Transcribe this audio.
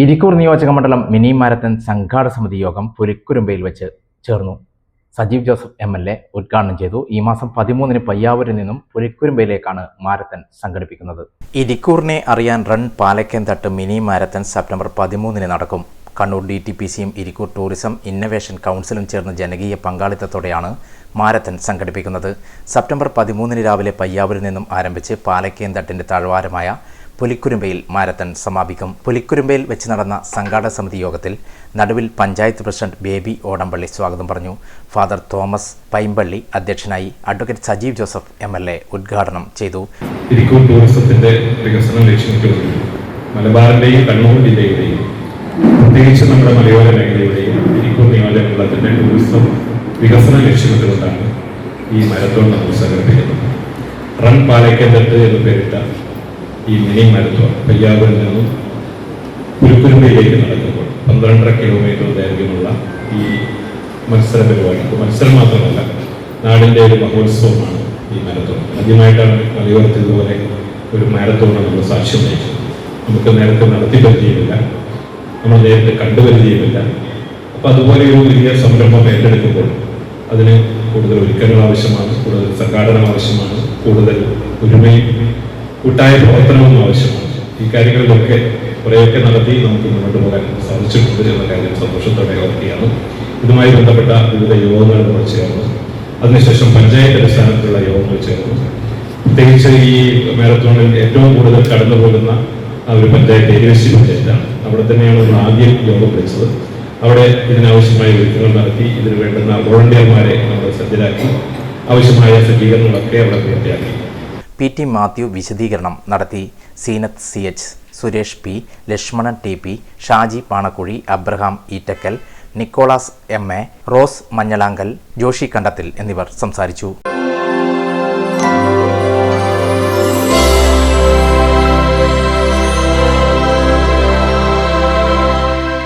ഇരിക്കൂർ നിയോജക മണ്ഡലം mini marathon സംഘാടക സമിതി യോഗം പുലിക്കുരുമ്പയിൽ വെച്ച് ചേർന്നു. Sajeev Joseph M L A ഉദ്ഘാടനം ചെയ്തു. ഈ മാസം പതിമൂന്നിന് പയ്യാവൂരിൽ നിന്നും പുലിക്കുരുമ്പയിലേക്കാണ് മാരത്തൺ സംഘടിപ്പിക്കുന്നത്. ഇരിക്കൂറിനെ അറിയാൻ റൺ പാലക്കൻ തട്ട് മിനി മാരത്തൺ സെപ്റ്റംബർ പതിമൂന്നിന് നടക്കും. കണ്ണൂർ ഡി ടി പി സിയും ഇരിക്കൂർ ടൂറിസം ഇന്നവേഷൻ കൗൺസിലും ചേർന്ന് ജനകീയ പങ്കാളിത്തത്തോടെയാണ് മാരത്തൺ സംഘടിപ്പിക്കുന്നത്. സെപ്റ്റംബർ പതിമൂന്നിന് രാവിലെ പയ്യാവൂരിൽ നിന്നും ആരംഭിച്ച് പാലക്കയം തട്ടിന്റെ താഴ്വാരമായ പുലിക്കുരുമ്പയിൽ മാരത്തൺ സമാപിക്കും. പുലിക്കുരുമ്പയിൽ വെച്ച് നടന്ന സംഘാടക സമിതി യോഗത്തിൽ നടുവിൽ പഞ്ചായത്ത് പ്രസിഡന്റ് ബേബി ഓടംപള്ളി സ്വാഗതം പറഞ്ഞു. ഫാദർ തോമസ് പൈമ്പള്ളി അധ്യക്ഷനായി advocate Sajeev Joseph M L A ഉദ്ഘാടനം ചെയ്തു. ഇരിക്കൂർ ടൂറിസത്തിന്റെ വികസനം ലക്ഷ്യമിട്ടുകൊണ്ട് മലബാറിന്റെയും കണ്ണൂർ ജില്ലയുടെയും പ്രത്യേകിച്ച് നമ്മുടെ മലയോര മേഖലയുടെയും ഇരിക്കൂർ നിയോജകമണ്ഡലത്തിന്റെ ടൂറിസം വികസനം ലക്ഷ്യമിട്ടുകൊണ്ടാണ് ഈ മാരത്തോൺ നമ്മൾ സംഘടിപ്പിക്കുന്നത്. റൺ പാലക്കത്തട്ട് എന്ന് പേരിട്ട ഈ മിനി മരത്തോൺ പയ്യാവൂരിൽ നിന്നും പുലിക്കുരുമ്പയിലേക്ക് നടക്കുമ്പോൾ പന്ത്രണ്ടര കിലോമീറ്റർ ദൈർഘ്യമുള്ള ഈ മത്സര പരിപാടി. മത്സരം മാത്രമല്ല നാടിന്റെ ഒരു മഹോത്സവമാണ് ഈ മാരത്തോൺ ആദ്യമായിട്ടാണ് മലയോരത്ത് ഇതുപോലെ ഒരു മാരത്തോൺ നമ്മൾ സാക്ഷ്യം വഹിച്ചത്. നമുക്ക് നേരത്തെ നടത്തി നമ്മൾ നേരത്തെ കണ്ടുപരിചയമില്ല അപ്പം അതുപോലെ ഒരു വലിയ സംരംഭം ഏറ്റെടുക്കുമ്പോൾ അതിന് കൂടുതൽ ഒരുക്കങ്ങൾ ആവശ്യമാണ് കൂടുതൽ സംഘാടനം ആവശ്യമാണ് കൂടുതൽ ഒരുമയും കൂട്ടായ പ്രവർത്തനവും ആവശ്യമാണ്. ഈ കാര്യങ്ങളിലൊക്കെ കുറേയൊക്കെ നടത്തി നമുക്ക് മുന്നോട്ട് പോകാൻ സാധിച്ചിട്ടുണ്ട് എന്ന കാര്യം സന്തോഷത്തോടെ ഓർക്കുകയാണ്. ഇതുമായി ബന്ധപ്പെട്ട വിവിധ യോഗങ്ങൾ നമ്മൾ ചേർന്നു. അതിനുശേഷം പഞ്ചായത്ത് അടിസ്ഥാനത്തിലുള്ള യോഗങ്ങൾ ചേർന്നു. പ്രത്യേകിച്ച് ഈ മാരത്തോണിൽ ഏറ്റവും കൂടുതൽ കടന്നു പോകുന്ന ഒരു പഞ്ചായത്ത് ഏരിയസി പഞ്ചായത്താണ്. അവിടെ തന്നെയാണ് നമ്മൾ ആദ്യം യോഗം വിളിച്ചത്. അവിടെ ഇതിനാവശ്യമായ ഒരുക്കങ്ങൾ നടത്തി ഇതിന് വേണ്ടുന്ന വോളണ്ടിയർമാരെ നമ്മൾ സജ്ജരാക്കി ആവശ്യമായ സജ്ജീകരണങ്ങളൊക്കെ അവിടെ പൂർത്തിയാക്കി. പി ടി മാത്യു വിശദീകരണം നടത്തി Seenath C H Suresh P Lakshmanan T P Shaji Panakkuzhi Abraham Eettakkal Nicholas M A Rose Manjalankal Joshy Kandathil എന്നിവർ സംസാരിച്ചു.